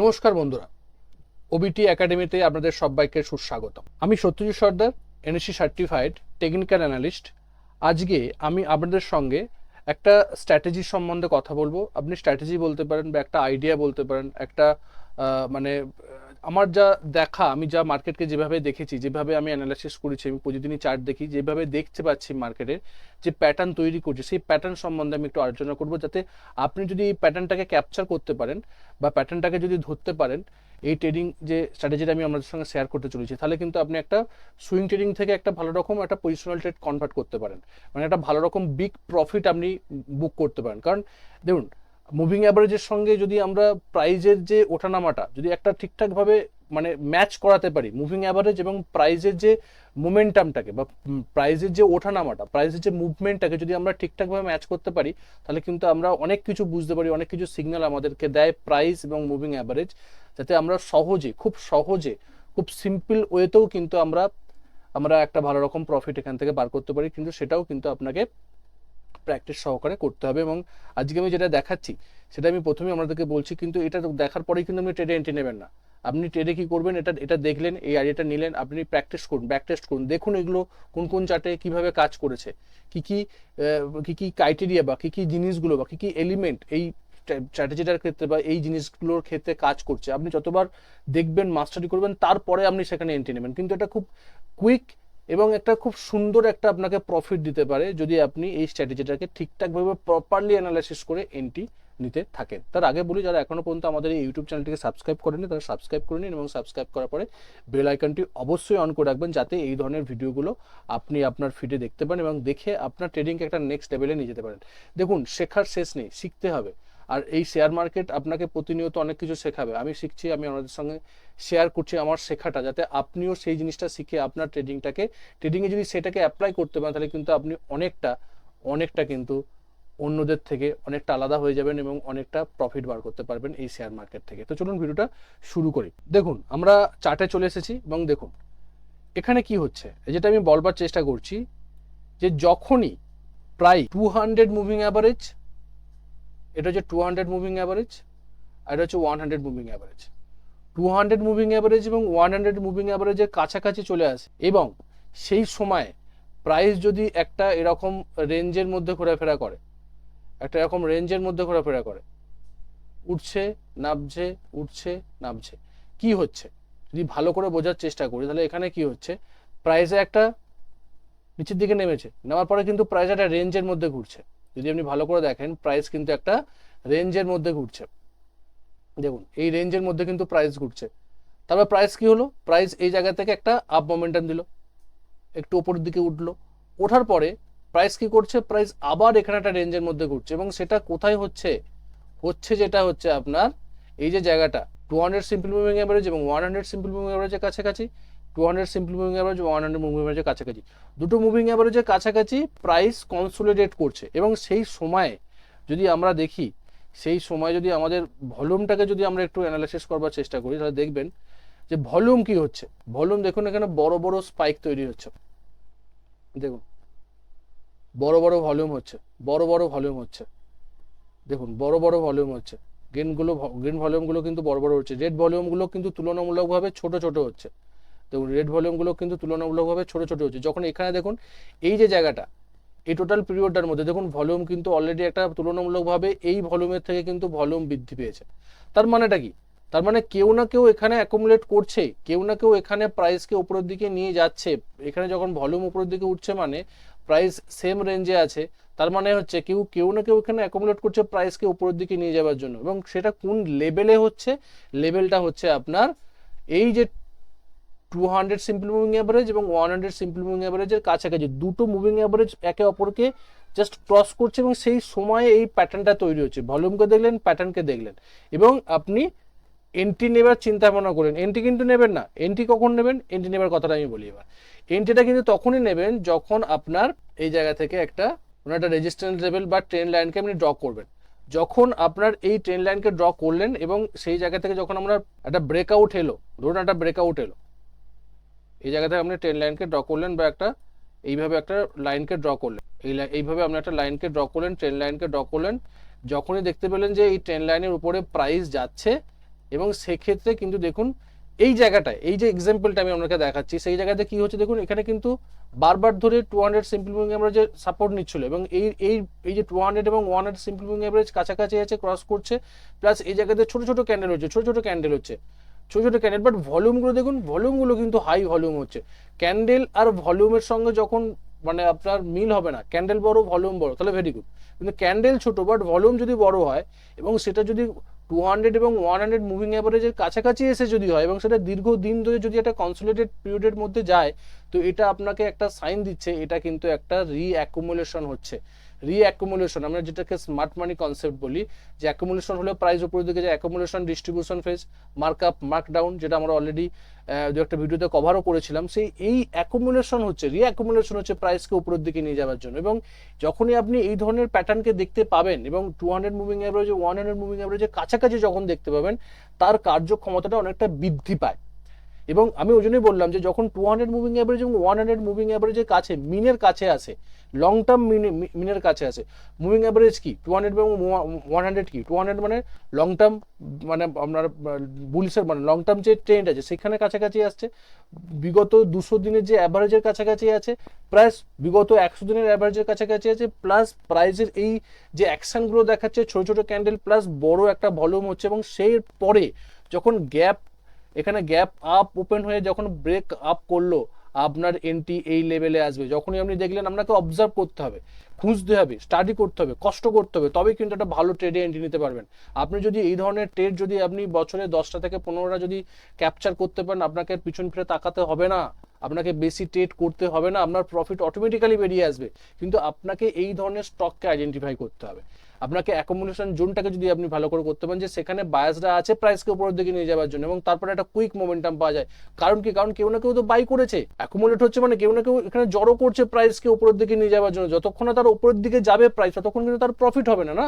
নমস্কার বন্ধুরা। ওবিটি একাডেমিতে আপনাদের সবাইকে সুস্বাগতম। আমি Satyajit Sardar NSC certified technical analyst আজকে আমি আপনাদের সঙ্গে একটা স্ট্র্যাটেজি সম্বন্ধে কথা বলব। আপনি স্ট্র্যাটেজি বলতে পারেন বা একটা আইডিয়া বলতে পারেন, একটা মানে আমার যা দেখা, আমি যা মার্কেটকে যেভাবে দেখেছি, যেভাবে আমি অ্যানালাইসিস করেছি, আমি প্রতিদিনই চার্ট দেখি, যেভাবে দেখতে পাচ্ছি মার্কেটের যে প্যাটার্ন তৈরি করছে, সেই প্যাটার্ন সম্বন্ধে আমি একটু আলোচনা করব যাতে আপনি যদি এই প্যাটার্নটাকে ক্যাপচার করতে পারেন বা প্যাটার্নটাকে যদি ধরতে পারেন, এই ট্রেডিং যে স্ট্র্যাটেজিটা আমি আপনাদের সঙ্গে শেয়ার করতে চলেছি, তাহলে কিন্তু আপনি একটা সুইং ট্রেডিং থেকে একটা ভালো রকম একটা পজিশনাল ট্রেড কনভার্ট করতে পারেন। মানে একটা ভালো রকম বিগ প্রফিট আপনি বুক করতে পারেন। কারণ, দেখুন মুভিং অ্যাভারেজের সঙ্গে যদি আমরা প্রাইজের যে ওঠানামাটা, যদি একটা ঠিকঠাকভাবে মানে ম্যাচ করাতে পারি মুভিং অ্যাভারেজ এবং প্রাইজের যে মোমেন্টামটাকে বা প্রাইজের যে ওঠানামাটা প্রাইজের যে মুভমেন্টটাকে যদি আমরা ঠিকঠাকভাবে ম্যাচ করতে পারি, তাহলে কিন্তু আমরা অনেক কিছু বুঝতে পারি, অনেক কিছু সিগন্যাল আমাদেরকে দেয় প্রাইস এবং মুভিং অ্যাভারেজ যাতে আমরা সহজে, খুব সহজে, খুব সিম্পল ওয়েতেও কিন্তু আমরা আমরা একটা ভালো রকম প্রফিট এখান থেকে বার করতে পারি। কিন্তু সেটাও কিন্তু আপনাকে প্র্যাকটিস সহকারে করতে হবে এবং আজকে আমি যেটা দেখাচ্ছি, সেটা আমি প্রথমেই আপনাদেরকে বলছি, কিন্তু এটা দেখার পরেই কিন্তু আপনি ট্রেডে এন্ট্রি নেবেন না। আপনি ট্রেডে কি করবেন? এটা এটা দেখলেন, এই আইডিয়াটা নিলেন, আপনি প্র্যাকটিস করুন ব্যাক টেস্ট করুন। দেখুন এগুলো কোন কোন চার্টে কীভাবে কাজ করেছে। কি কি কি কি ক্রাইটেরিয়া বা কি কি জিনিসগুলো বা কি কি এলিমেন্ট এই স্ট্র্যাটেজিটার ক্ষেত্রে বা এই জিনিসগুলোর ক্ষেত্রে কাজ করছে। আপনি যতবার দেখবেন মাস্টারি করবেন, তারপরে আপনি সেখানে এন্ট্রি নেবেন। কিন্তু এটা খুব কুইক এবং একটা খুব সুন্দর একটা আপনাকে প্রফিট দিতে পারে যদি আপনি এই স্ট্র্যাটেজিটাকে ঠিকঠাকভাবে প্রপারলি অ্যানালাইসিস করে এন্ট্রি নিতে থাকেন। তার আগে বলি, যারা এখনও পর্যন্ত আমাদের এই ইউটিউব চ্যানেলটিকে সাবস্ক্রাইব করেনি তারা সাবস্ক্রাইব করে নিন এবং সাবস্ক্রাইব করার পরে বেল আইকনটি অবশ্যই অন করে রাখবেন যাতে এই ধরনের ভিডিওগুলো আপনি আপনার ফিডে দেখতে পান এবং দেখে আপনার ট্রেডিংকে একটা নেক্সট লেভেলে নিয়ে যেতে পারেন। দেখুন, শেখার শেষ নেই, শিখতে হবে। আর এই শেয়ার মার্কেট আপনাকে প্রতিনিয়ত অনেক কিছু শেখাবে। আমি শিখছি, আমি আমাদের সঙ্গে শেয়ার করছি আমার শেখাটা, যাতে আপনিও সেই জিনিসটা শিখে আপনার ট্রেডিংটাকে ট্রেডিংয়ে যদি সেটাকে অ্যাপ্লাই করতে পারেন, তাহলে কিন্তু আপনি অনেকটা অনেকটা কিন্তু অন্যদের থেকে অনেকটা আলাদা হয়ে যাবেন এবং অনেকটা প্রফিট বার করতে পারবেন এই শেয়ার মার্কেট থেকে। তো চলুন ভিডিওটা শুরু করি। দেখুন, আমরা চার্টে চলে এসেছি এবং দেখুন, এখানে কি হচ্ছে? যেটা আমি বলবার চেষ্টা করছি যে যখনই প্রায় টু হান্ড্রেড মুভিং অ্যাভারেজ এটা হচ্ছে টু হান্ড্রেড মুভিং অ্যাভারেজ আর এটা হচ্ছে one hundred moving average two hundred moving average এবং ওয়ান হান্ড্রেড মুভিং অ্যাভারেজের কাছাকাছি চলে আসে এবং সেই সময় প্রাইস যদি একটা এরকম রেঞ্জের মধ্যে ঘোরাফেরা করে, একটা এরকম রেঞ্জের মধ্যে ঘোরাফেরা করে, উঠছে, নামছে উঠছে, নামছে, কি হচ্ছে? যদি ভালো করে বোঝার চেষ্টা করি, তাহলে এখানে কি হচ্ছে? প্রাইসে একটা নিচের দিকে নেমেছে, নেওয়ার পরে কিন্তু প্রাইস একটা রেঞ্জের মধ্যে ঘুরছে। যদি আপনি ভালো করে দেখেন প্রাইস কিন্তু একটা রেঞ্জের মধ্যে ঘুরছে। দেখুন, এই রেঞ্জের মধ্যে কিন্তু প্রাইস ঘুরছে। তারপর প্রাইস কি হলো? প্রাইস এই জায়গা থেকে একটা আপ মোমেন্টাম দিল। একটু ওপরের দিকে উঠল। ওঠার পরে প্রাইস কি করছে? প্রাইস আবার এখানে একটা রেঞ্জের মধ্যে ঘুরছে এবং সেটা কোথায় হচ্ছে? হচ্ছে যেটা হচ্ছে আপনার এই যে জায়গাটা two hundred simple moving average এবং ওয়ান হান্ড্রেড সিম্পল মুভিং অ্যাভারেজের কাছাকাছি। Two hundred simple moving average one hundred moving অ্যাভারেজের কাছাকাছি। দুটো মুভিং অ্যাভারেজের কাছাকাছি প্রাইস কনসোলিডেট করছে এবং সেই সময়ে যদি আমরা দেখি, সেই সময় যদি আমাদের ভলিউমটাকে যদি আমরা একটু অ্যানালাইসিস করবার চেষ্টা করি, তাহলে দেখবেন যে ভলিউম কি হচ্ছে। ভলিউম দেখুন এখানে বড় বড় স্পাইক তৈরি হচ্ছে। দেখুন, বড় বড় ভলিউম হচ্ছে, বড় বড় ভলিউম হচ্ছে। দেখুন, বড় বড় ভলিউম হচ্ছে। গ্রিনগুলো গ্রিন ভলিউমগুলো কিন্তু বড় বড় হচ্ছে। রেড ভলিউমগুলো কিন্তু তুলনামূলকভাবে ছোট ছোট হচ্ছে। দেখুন রেড ভলিউমগুলো কিন্তু তুলনামূলকভাবে ছোট ছোট হচ্ছে। যখন এখানে দেখুন, এই যে জায়গাটা, এই টোটাল পিরিয়ডটার মধ্যে দেখুন ভলিউম কিন্তু অলরেডি একটা তুলনামূলকভাবে এই ভলিউমের থেকে কিন্তু ভলিউম বৃদ্ধি পেয়েছে। তার মানেটা কি? তার মানে কেউ না কেউ এখানে অ্যাকুমুলেট করছে, কেউ না কেউ এখানে প্রাইসকে উপরের দিকে নিয়ে যাচ্ছে। এখানে যখন ভলিউম উপরের দিকে উঠছে মানে প্রাইস সেম রেঞ্জে আছে। তার মানে হচ্ছে কেউ কেউ না কেউ এখানে অ্যাকুমুলেট করছে প্রাইসকে উপরের দিকে নিয়ে যাওয়ার জন্য। এবং সেটা কোন লেভেলে হচ্ছে? লেভেলটা হচ্ছে আপনার এই যে two hundred simple moving average এবং ওয়ান হান্ড্রেড সিম্পল মুভিং অ্যাভারেজের কাছাকাছি। দুটো মুভিং অ্যাভারেজ একে অপরকে জাস্ট ক্রস করছে এবং সেই সময়ে এই প্যাটার্নটা তৈরি হচ্ছে। ভলিউমকে দেখলেন প্যাটার্নকে দেখলেন। এবং আপনি এন্ট্রি নেবার চিন্তা ভাবনা করেন। এন্ট্রি কিন্তু নেবেন না। এন্ট্রি কখন নেবেন? এন্ট্রি নেবার কথাটা আমি বলি এবার। এন্ট্রিটা কিন্তু তখনই নেবেন যখন আপনার এই জায়গা থেকে একটা কোনো একটা রেজিস্ট্যান্স লেভেল বা ট্রেন লাইনকে আপনি ড্র করবেন। যখন আপনার এই ট্রেন লাইনকে ড্র করলেন এবং সেই জায়গা থেকে যখন আমরা একটা ব্রেকআউট এলো, ধরুন একটা ব্রেকআউট এলো এই জায়গা থেকে আপনি ট্রেন লাইনকে ড্র করলেন বা একটা এইভাবে একটা লাইনকে ড্র করলেন। এই এইভাবে আপনি একটা লাইনকে ড্র করলেন ট্রেন লাইনকে ড্র করলেন, যখনই দেখতে পেলেন যে এই ট্রেন লাইনের উপরে প্রাইস যাচ্ছে এবং সেক্ষেত্রে কিন্তু দেখুন এই জায়গাটায়, এই যে এক্সাম্পলটা আমি আপনাকে দেখাচ্ছি, সেই জায়গাতে কি হচ্ছে দেখুন, এখানে কিন্তু বারবার ধরে টু হান্ড্রেড সিম্পল মুভিং অ্যাভারেজে সাপোর্ট নিচ্ছিল এবং এই এই এই যে টু হান্ড্রেড এবং one hundred simple moving average কাছাকাছি আছে ক্রস করছে প্লাস এই জায়গাতে ছোট ছোট ক্যান্ডেল হচ্ছে, ছোট ছোট ক্যান্ডেল হচ্ছে। ছোট ছোট ক্যান্ডেল বাট ভলিউমগুলো দেখুন ভলিউমগুলো কিন্তু হাই ভলিউম হচ্ছে। ক্যান্ডেল আর ভলিউমের সঙ্গে যখন মানে আপনার মিল হবে না ক্যান্ডেল বড় ভলিউম বড়, তাহলে ভেরি গুড কিন্তু ক্যান্ডেল ছোট বাট ভলিউম যদি বড় হয়, এবং সেটা যদি টু হান্ড্রেড এবং ওয়ান হান্ড্রেড মুভিং অ্যাভারেজের কাছাকাছি এসে যদি হয়, এবং সেটা দীর্ঘ দিন ধরে যদি একটা কনসোলিডেড পিরিয়ডের মধ্যে যায়, তো এটা আপনাকে একটা সাইন দিচ্ছে, এটা কিন্তু একটা রি অ্যাকুমুলেশন হচ্ছে। রি অ্যাকুমুলেশন আমরা যেটাকে স্মার্ট মানি কনসেপ্ট বলি, যে অ্যাকুমুলেশন হলো প্রাইস উপরের দিকে যে accumulation distribution phase mark down যেটা আমরা অলরেডি দু একটা ভিডিওতে কভারও করেছিলাম, সেই এই অ্যাকুমুলেশন হচ্ছে রি অ্যাকুমুলেশন হচ্ছে প্রাইসকে উপরের দিকে নিয়ে যাওয়ার জন্য। এবং যখনই আপনি এই ধরনের প্যাটার্নকে দেখতে পাবেন, এবং two hundred moving average one hundred moving অ্যাভারেজের কাছাকাছি যখন দেখতে পাবেন, তার কার্যক্ষমতাটা অনেকটা বৃদ্ধি পায়। এবং আমি ওই জন্যই বললাম যে যখন টু হান্ড্রেড মুভিং অ্যাভারেজ এবং ওয়ান হান্ড্রেড মুভিং অ্যাভারেজের কাছে মিনের কাছে আসে লং টার্ম মিনে মিনের কাছে আসে মুভিং অ্যাভারেজ কি? টু হান্ড্রেড এবং ওয়ান হান্ড্রেড কি? টু হান্ড্রেড মানে লং টার্ম মানে আপনার বুলিশের মানে লং টার্ম যে ট্রেন্ড আছে, সেখানে কাছাকাছি আসছে। বিগত দুশো দিনের যে অ্যাভারেজের কাছাকাছি আছে প্লাস বিগত একশো দিনের অ্যাভারেজের কাছাকাছি আছে প্লাস প্রাইজের এই যে অ্যাকশনগুলো দেখাচ্ছে, ছোট ছোট ক্যান্ডেল প্লাস বড় একটা ভলিউম হচ্ছে এবং সেই পরে যখন গ্যাপ এখানে গ্যাপ আপ ওপেন হয়ে যখন ব্রেক আপ করল আপনার এন্ট্রি এই লেভেলে আসবে। যখনই আপনি দেখলেন আপনাকে অবজার্ভ করতে হবে, খুঁজতে হবে স্টাডি করতে হবে, কষ্ট করতে হবে, তবেই কিন্তু একটা ভালো ট্রেডে এন্ট্রি নিতে পারবেন। আপনি যদি এই ধরনের ট্রেড যদি আপনি বছরে দশটা থেকে পনেরোটা যদি ক্যাপচার করতে পারেন, আপনাকে পিছন ফিরে তাকাতে হবে না। আপনাকে বেশি ট্রেড করতে হবে না, আপনার প্রফিট অটোমেটিক্যালি বেরিয়ে আসবে। কিন্তু আপনাকে এই ধরনের স্টককে আইডেন্টিফাই করতে হবে। আপনাকে অ্যাকোমোডেশন জোনটাকে যদি আপনি ভালো করে করতে পারেন যে সেখানে বায়াসরা আছে প্রাইসকে উপরের দিকে নিয়ে যাওয়ার জন্য এবং তারপরে একটা কুইক মোমেন্টাম পাওয়া যায়। কারণ কি? কারণ কেউ না কেউ তো বাই করেছে। অ্যাকোমোডেট হচ্ছে মানে কেউ না কেউ এখানে জড়ো করছে প্রাইসকে উপরের দিকে নিয়ে যাওয়ার জন্য। যতক্ষণ না তার উপরের দিকে যাবে প্রাইস ততক্ষণ কিন্তু তার প্রফিট হবে না না?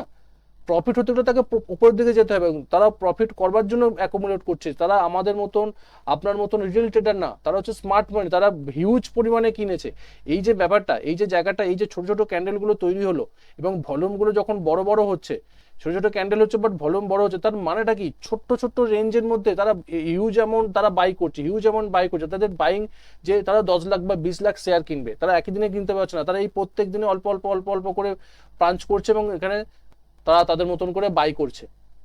প্রফিট হতে গেলে তাকে উপরের দিকে যেতে হবে। তারা প্রফিট করবার জন্য অ্যাকোমোডেট করছে। তারা আমাদের মতন, আপনার মতন রিটেল ট্রেডার না। তারা হচ্ছে স্মার্ট মানি তারা হিউজ পরিমাণে কিনেছে। এই যে ব্যাপারটা, এই যে জায়গাটা, এই যে ছোট ছোট ক্যান্ডেলগুলো তৈরি হলো এবং ভলিউমগুলো যখন বড় বড় হচ্ছে, ছোট ছোট ক্যান্ডেল হচ্ছে বাট ভলিউম বড় হচ্ছে, তার মানেটা কি? ছোট্ট ছোট্ট রেঞ্জের মধ্যে তারা হিউজ অ্যামাউন্ট তারা বাই করছে। হিউজ অ্যামাউন্ট বাই করছে। তাদের বাইং যে তারা দশ লাখ বা বিশ লাখ শেয়ার কিনবে, তারা একই দিনে কিনতে পারছে না। তারা এই প্রত্যেক দিনে অল্প অল্প অল্প অল্প করে পাঞ্চ করছে এবং এখানে তারা তাদের মতন করে বাই করছে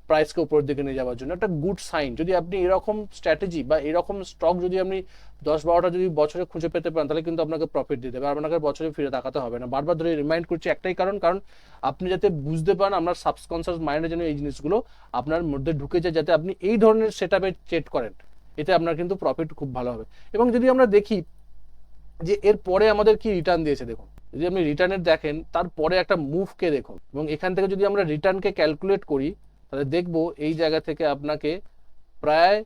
প্রাইসকে উপরের দিকে নিয়ে যাওয়ার জন্য। একটা গুড সাইন যদি আপনি এরকম স্ট্র্যাটেজি বা এরকম স্টক যদি আপনি দশ বারোটা যদি বছরে খুঁজে পেতে পারেন, তাহলে কিন্তু আপনাকে প্রফিট দিতে হবে আপনাকে বছরে ফিরে তাকাতে হবে না। বারবার ধরে রিমাইন্ড করছি একটাই কারণ কারণ আপনি যাতে বুঝতে পারেন আপনার সাবকনসিয়াস মাইন্ডের জন্য এই জিনিসগুলো আপনার মধ্যে ঢুকে যায়, যাতে আপনি এই ধরনের সেট আপে ট্রেড করেন। এতে আপনার কিন্তু প্রফিট খুব ভালো হবে। এবং যদি আমরা দেখি যে এর পরে আমাদের কি রিটার্ন দিয়েছে, দেখুন। যদি আপনি রিটার্নের দেখেন, তারপরে একটা মুভকে দেখুন। এবং এখান থেকে যদি আমরা রিটার্নকে ক্যালকুলেট করি, তাহলে দেখব এই জায়গা থেকে আপনাকে প্রায়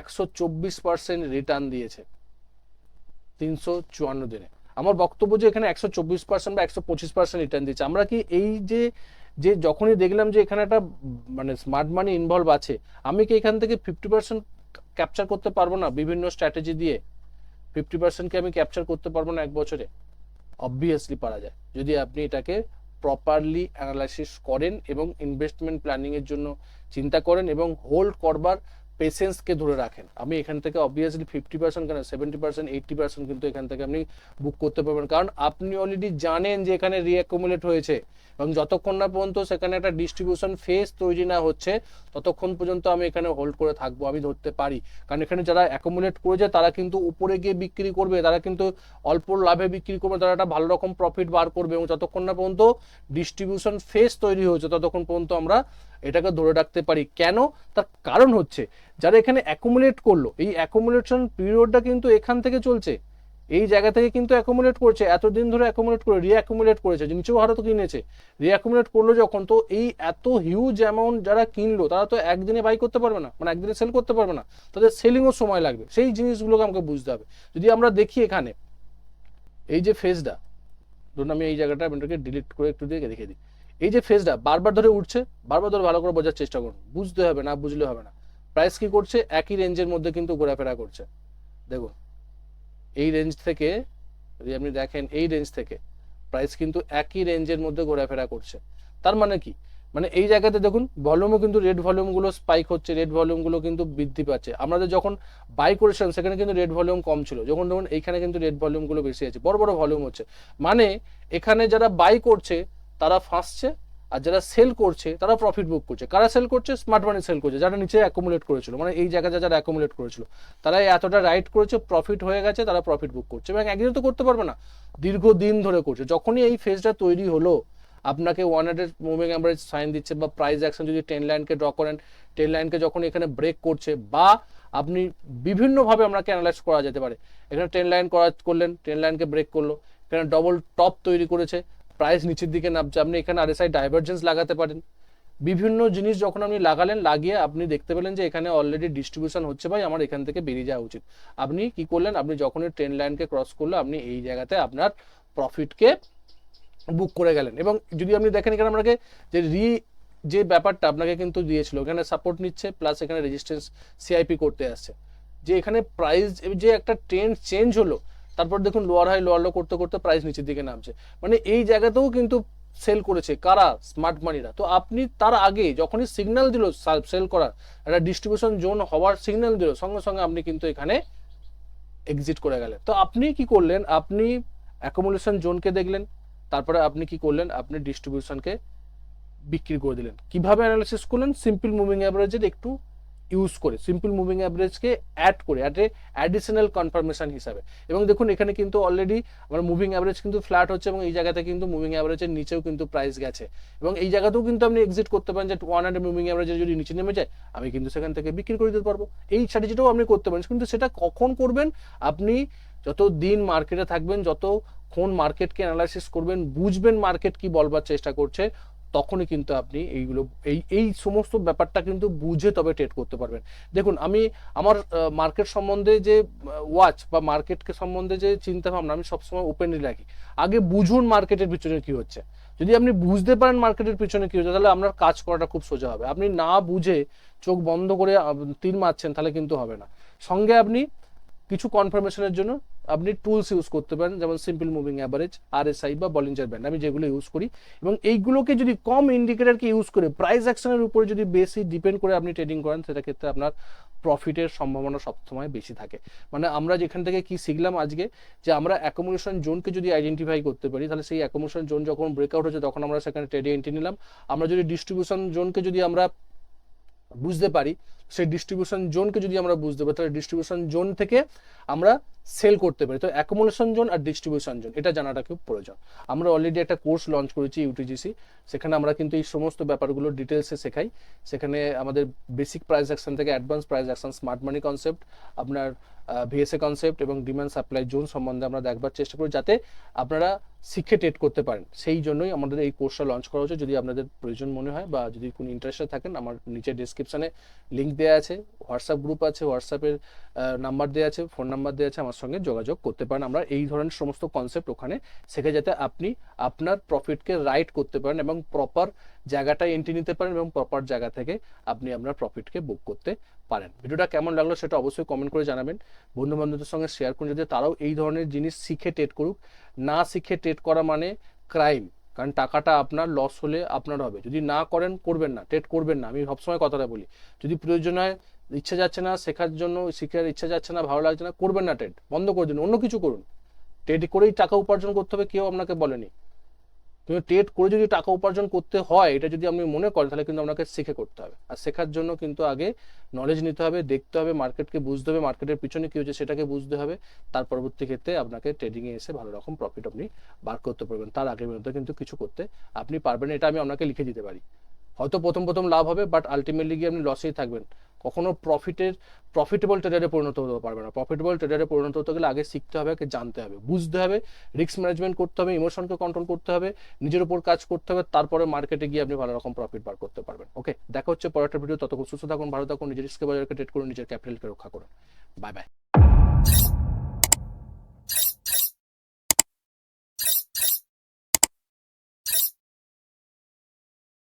একশো চব্বিশ পার্সেন্ট রিটার্ন দিয়েছে তিনশো চুয়ান্ন দিনে। আমার বক্তব্য যে এখানে একশো চব্বিশ পার্সেন্ট বা একশো পঁচিশ পার্সেন্ট রিটার্ন দিচ্ছে আমরা কি এই যে যে যখনই দেখলাম যে এখানে একটা মানে স্মার্ট মানি ইনভলভ আছে, আমি কি এখান থেকে ফিফটি পার্সেন্ট ক্যাপচার করতে পারব না বিভিন্ন স্ট্র্যাটেজি দিয়ে? ফিফটি পার্সেন্টকে আমি ক্যাপচার করতে পারব না এক বছরে? অবভিয়াসলি পারা যায়। যদি আপনি এটাকে প্রপারলি অ্যানালাইসিস করেন এবং ইনভেস্টমেন্ট প্ল্যানিংয়ের জন্য চিন্তা করেন এবং হোল্ড করবার পেশেন্সকে ধরে রাখেন। আমি এখান থেকে অবভিয়াসলি ফিফটি পার্সেন্ট কেন সেভেন্টি পার্সেন্ট এইটটি পার্সেন্ট কিন্তু এখান থেকে আপনি বুক করতে পারবেন। কারণ আপনি অলরেডি জানেন যে এখানে রিঅ্যাকুমুলেট হয়েছে এবং যতক্ষণ না পর্যন্ত সেখানে একটা ডিস্ট্রিবিউশন ফেস তৈরি না হচ্ছে, ততক্ষণ পর্যন্ত আমি এখানে হোল্ড করে থাকব, আমি ধরতে পারি। কারণ এখানে যারা অ্যাকুমুলেট করেছে, তারা কিন্তু উপরে গিয়ে বিক্রি করবে, তারা কিন্তু অল্প লাভে বিক্রি করবে, তারা একটা ভালো রকম প্রফিট বার করবে এবং যতক্ষণ না পর্যন্ত ডিস্ট্রিবিউশন ফেস তৈরি হয়েছে, ততক্ষণ পর্যন্ত আমরা এটাকে ধরে রাখতে পারি। কেন? তার কারণ হচ্ছে, যারা এখানে অ্যাকুমুলেট করল, এই অ্যাকুমুলেশন পিরিয়ডটা কিন্তু এখান থেকে চলছে। এই জায়গা থেকে কিন্তু অ্যাকুমুলেট করছে, এতদিন ধরে অ্যাকুমুলেট করে রিঅ্যাকুমুলেট করেছে নিচেও হারও তো কিনেছে। রিঅ্যাকুমুলেট করল যখন, তো এই এত হিউজ অ্যামাউন্ট যারা কিনলো, তারা তো একদিনে বাই করতে পারবে না মানে একদিনে সেল করতে পারবে না। তাদের সেলিংও সময় লাগবে। সেই জিনিসগুলোকে আমাকে বুঝতে হবে। যদি আমরা দেখি এখানে, এই যে ফেজটা ধরুন আমি এই জায়গাটা এটাকে ডিলিট করে একটু দিয়ে রেখে দিই। এই যে ফেজটা বারবার ধরে উঠছে, বারবার ধরে ভালো করে বোঝার চেষ্টা করুন। বুঝতে হবে না, বুঝলে হবে না। প্রাইস কি করছে? একই রেঞ্জের মধ্যে কিন্তু ঘোরাফেরা করছে। দেখুন, এই রেঞ্জ থেকে, যদি আপনি দেখেন এই রেঞ্জ থেকে প্রাইস কিন্তু একই রেঞ্জের মধ্যে ঘোরাফেরা করছে। তার মানে কি? মানে এই জায়গাতে দেখুন ভলিউমও কিন্তু রেড ভলিউমগুলো স্পাইক হচ্ছে রেড ভলিউমগুলো কিন্তু বৃদ্ধি পাচ্ছে। আমাদের যখন বাই করেছিলাম, সেখানে কিন্তু রেড ভলিউম কম ছিল। যখন দেখুন, এইখানে কিন্তু রেড ভলিউমগুলো বেশি আছে, বড় বড় ভলিউম হচ্ছে। মানে এখানে যারা বাই করছে তারা ফাঁসছে, আর যারা সেল করছে, তারা প্রফিট বুক করছে। কারা সেল করছে? স্মার্ট মানি সেল করছে, যারা নিচে অ্যাকুমুলেট করেছিল। মানে এই জায়গায় যারা অ্যাকুমুলেট করেছিল। তারা এতটা রাইট করেছে প্রফিট হয়ে গেছে, তারা প্রফিট বুক করছে। এবং একদিনে তো করতে পারবে না। দীর্ঘদিন ধরে করছে। যখনই এই ফেজটা তৈরি হলো, আপনাকে one hundred moving average sign দিচ্ছে বা প্রাইস অ্যাকশন যদি টেন লাইনকে ড্র করেন টেন লাইনকে যখন এখানে ব্রেক করছে, বা আপনি বিভিন্নভাবে আপনাকে অ্যানালাইজ করা যেতে পারে। এখানে টেন লাইন করা করলেন টেন লাইনকে ব্রেক করল। এখানে ডবল টপ তৈরি করেছে। প্রাইস নিচের দিকে নামছে। আপনি এখানে আরএসআই ডাইভারজেন্স লাগাতে পারেন। বিভিন্ন জিনিস যখন আপনি লাগালেন, লাগিয়ে আপনি দেখতে পেলেন যে এখানে অলরেডি ডিস্ট্রিবিউশন হচ্ছে ভাই, আমার এখান থেকে বেরিয়ে যাওয়া উচিত। আপনি কি করলেন? আপনি যখনই ট্রেন লাইনকে ক্রস করল, আপনি এই জায়গাতে আপনার প্রফিটকে বুক করে গেলেন। এবং যদি আপনি দেখেন এখানে আপনাকে যে রি যে ব্যাপারটা আপনাকে কিন্তু দিয়েছিল, এখানে সাপোর্ট নিচ্ছে প্লাস এখানে রেজিস্ট্যান্স সিআইপি করতে আসছে। যে এখানে প্রাইস যে একটা ট্রেন্ড চেঞ্জ হলো তারপর দেখুন লোয়ার হাই, লোয়ার লো করতে করতে প্রাইস নিচের দিকে নামছে। মানে এই জায়গাতেও কিন্তু সেল করেছে। কারা? স্মার্ট মানিরা তো আপনি তার আগে যখনই সিগন্যাল দিল সেল করার, একটা ডিস্ট্রিবিউশন জোন হওয়ার সিগন্যাল দিল, সঙ্গে সঙ্গে আপনি কিন্তু এখানে এক্সিট করে গেলেন। তো আপনি কি করলেন? আপনি অ্যাকোমোডেশন জোনকে দেখলেন, তারপরে আপনি কি করলেন? আপনি ডিস্ট্রিবিউশনকে বিক্রি করে দিলেন। কীভাবে অ্যানালিসিস করলেন? সিম্পল মুভিং অ্যাভারেজের একটু ইউজ করে সিম্পল মুভিং অ্যাভারেজকে অ্যাড করে অ্যাট এ অ্যাডিশনাল কনফার্মেশন হিসাবে। এবং দেখুন, এখানে কিন্তু অলরেডি আমার মুভিং অ্যাভারেজ কিন্তু ফ্ল্যাট হচ্ছে এবং এই জায়গাতে কিন্তু মুভিং অ্যাভারেজের নিচেও কিন্তু প্রাইস গেছে। এবং এই জায়গাতেও কিন্তু আপনি এক্সিট করতে পারেন যে ওয়ান হান্ড্রেড মুভিং অ্যাভারেজে যদি নিচে নেমে যায়, আমি কিন্তু সেখান থেকে বিক্রি করে দিতে পারব। এই স্ট্র্যাটেজিটাও আপনি করতে পারেন। কিন্তু সেটা কখন করবেন? আপনি যত দিন মার্কেটে থাকবেন যতক্ষণ মার্কেটকে অ্যানালাইসিস করবেন, বুঝবেন মার্কেট কি বলবার চেষ্টা করছে তখনই কিন্তু আপনি এইগুলো, এই এই সমস্ত ব্যাপারটা কিন্তু বুঝে তবে ট্রেড করতে পারবেন। দেখুন, আমি আমার মার্কেট সম্বন্ধে যে ওয়াচ বা মার্কেটকে সম্বন্ধে যে চিন্তা ভাবনা, আমি সবসময় ওপেনলি রাখি। আগে বুঝুন মার্কেটের পিছনে কি হচ্ছে। যদি আপনি বুঝতে পারেন মার্কেটের পিছনে কি হচ্ছে, তাহলে আপনার কাজ করাটা খুব সোজা হবে। আপনি না বুঝে চোখ বন্ধ করে তীর মারছেন, তাহলে কিন্তু হবে না। সঙ্গে আপনি কিছু কনফার্মেশনের জন্য আপনি টুলস ইউজ করতে পারেন, যেমন সিম্পল মুভিং অ্যাভারেজ আরএসআই বা বলিঞ্জার ব্যান্ড আমি যেগুলো ইউজ করি। এবং এইগুলোকে যদি কম ইন্ডিকেটারকে ইউজ করে প্রাইস অ্যাকশনের উপরে যদি বেশি ডিপেন্ড করে আপনি ট্রেডিং করেন, সেটা ক্ষেত্রে আপনার প্রফিটের সম্ভাবনা সবসময় বেশি থাকে। মানে আমরা যেখান থেকে কি শিখলাম আজকে, যে আমরা অ্যাকোমোডেশন জোনকে যদি আইডেন্টিফাই করতে পারি, তাহলে সেই অ্যাকোমোডেশন জোন যখন ব্রেকআউট হচ্ছে, তখন আমরা সেখানে ট্রেডে এন্ট্রি নিলাম। আমরা যদি ডিস্ট্রিবিউশন জোনকে যদি আমরা বুঝতে পারি সেই ডিস্ট্রিবিউশন জোনকে যদি আমরা বুঝতে পারি, তাহলে ডিস্ট্রিবিউশন জোন থেকে আমরা সেল করতে পারি। তো অ্যাকোমোডেশন জোন আর ডিস্ট্রিবিউশন জোন এটা জানাটা খুব প্রয়োজন। আমরা অলরেডি একটা কোর্স লঞ্চ করেছি ইউটিজিসি সেখানে আমরা কিন্তু এই সমস্ত ব্যাপারগুলো ডিটেলসে শেখাই। সেখানে আমাদের বেসিক প্রাইস অ্যাকশন থেকে advance price action smart money concept আপনার ভিএসএ কনসেপ্ট এবং ডিমান্ড সাপ্লাই জোন সম্বন্ধে আমরা দেখবার চেষ্টা করি যাতে আপনারা শিখে ট্রেড করতে পারেন। সেই জন্যই আমাদের এই কোর্সটা লঞ্চ করা হচ্ছে যদি আপনাদের প্রয়োজন মনে হয় বা যদি কোনো ইন্টারেস্টেড থাকেন, আমার নিচে ডিসক্রিপশনে লিঙ্ক দেওয়া আছে হোয়াটসঅ্যাপ গ্রুপ আছে হোয়াটসঅ্যাপের নাম্বার দেওয়া আছে ফোন নাম্বার দেওয়া আছে, আমার সঙ্গে যোগাযোগ করতে পারেন। আমরা এই ধরনের সমস্ত কনসেপ্ট ওখানে শেখে যাতে আপনি আপনার প্রফিটকে রাইট করতে পারেন এবং প্রপার জায়গাটায় এন্ট্রি নিতে পারেন এবং প্রপার জায়গা থেকে আপনি আপনার প্রফিটকে বুক করতে পারেন। ভিডিওটা কেমন লাগল সেটা অবশ্যই কমেন্ট করে জানাবেন। বন্ধু বান্ধবদের সঙ্গে শেয়ার করুন, যাতে তারাও এই ধরনের জিনিস শিখে ট্রেড করুক। না শিখে ট্রেড করা মানে ক্রাইম কারণ টাকাটা আপনার লস হলে আপনার হবে। যদি না করেন, করবেন না ট্রেড করবেন না। আমি সবসময় কথাটা বলি, যদি প্রয়োজন হয়, ইচ্ছা যাচ্ছে না, শেখার জন্য শেখার ইচ্ছা যাচ্ছে না, ভালো লাগছে না, করবেন না ট্রেড বন্ধ করে দিন, অন্য কিছু করুন। ট্রেড করেই টাকা উপার্জন করতে হবে, কেউ আপনাকে বলেনি। কিন্তু ট্রেড করে যদি টাকা উপার্জন করতে হয়, এটা যদি আপনি মনে করেন, তাহলে কিন্তু আপনাকে শিখে করতে হবে। আর শেখার জন্য কিন্তু আগে নলেজ নিতে হবে, দেখতে হবে মার্কেটকে বুঝতে হবে মার্কেটের পিছনে কী হচ্ছে সেটাকে বুঝতে হবে। তার পরবর্তী ক্ষেত্রে আপনাকে ট্রেডিংয়ে এসে ভালো রকম প্রফিট আপনি বার করতে পারবেন। তার আগের মধ্যে কিন্তু কিছু করতে আপনি পারবেন এটা আমি আপনাকে লিখে দিতে পারি। হয়তো প্রথম প্রথম লাভ হবে বাট আলটিমেটলি গিয়ে আপনি লসেই থাকবেন। কখনো প্রফিটের প্রফিটেবল ট্রেডারে পরিণত হতে পারবে না। প্রফিটেবল ট্রেডারে পরিণত হতে গেলে আগে শিখতে হবে, আগে জানতে হবে। বুঝতে হবে রিস্ক ম্যানেজমেন্ট করতে হবে ইমোশনকে কন্ট্রোল করতে হবে, নিজের উপর কাজ করতে হবে, তারপরে মার্কেটে গিয়ে আপনি ভালো রকম প্রফিট বার করতে পারবেন। ওকে দেখা হচ্ছে পরের ভিডিও ততক্ষণ সুস্থ থাকুন, ভালো থাকুন, নিজের রিস্কে বাজারকে ট্রেড করুন, নিজের ক্যাপিটালকে রক্ষা করুন। Bye bye